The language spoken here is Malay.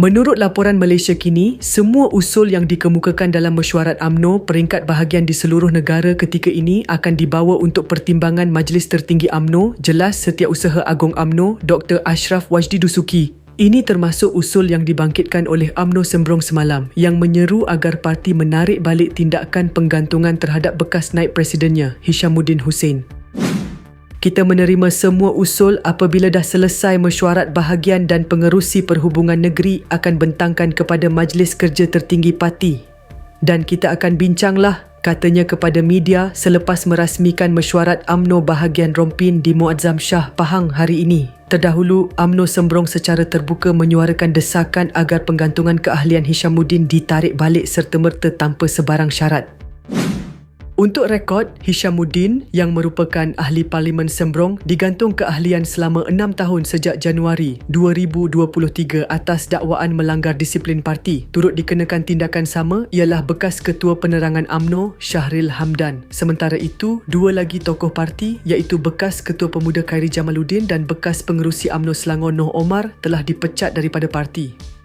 Menurut laporan Malaysia kini, semua usul yang dikemukakan dalam mesyuarat AMNO peringkat bahagian di seluruh negara ketika ini akan dibawa untuk pertimbangan Majlis Tertinggi AMNO, jelas Setiausaha Agong AMNO, Dr. Ashraf Wajdi Dusuki. Ini termasuk usul yang dibangkitkan oleh AMNO Sembrong semalam yang menyeru agar parti menarik balik tindakan penggantungan terhadap bekas naib presidennya, Hishamuddin Hussein. Kita menerima semua usul apabila dah selesai mesyuarat bahagian dan pengerusi perhubungan negeri akan bentangkan kepada Majlis Kerja Tertinggi Parti. Dan kita akan bincanglah katanya kepada media selepas merasmikan mesyuarat AMNO bahagian Rompin di Muazzam Shah Pahang hari ini. Terdahulu, AMNO Sembrong secara terbuka menyuarakan desakan agar penggantungan keahlian Hishamuddin ditarik balik serta-merta tanpa sebarang syarat. Untuk rekod, Hishamuddin yang merupakan ahli Parlimen Sembrong digantung keahlian selama enam tahun sejak Januari 2023 atas dakwaan melanggar disiplin parti. Turut dikenakan tindakan sama ialah bekas Ketua Penerangan AMNO Syahril Hamdan. Sementara itu, dua lagi tokoh parti iaitu bekas Ketua Pemuda Khairi Jamaluddin dan bekas pengerusi AMNO Selangor Noh Omar telah dipecat daripada parti.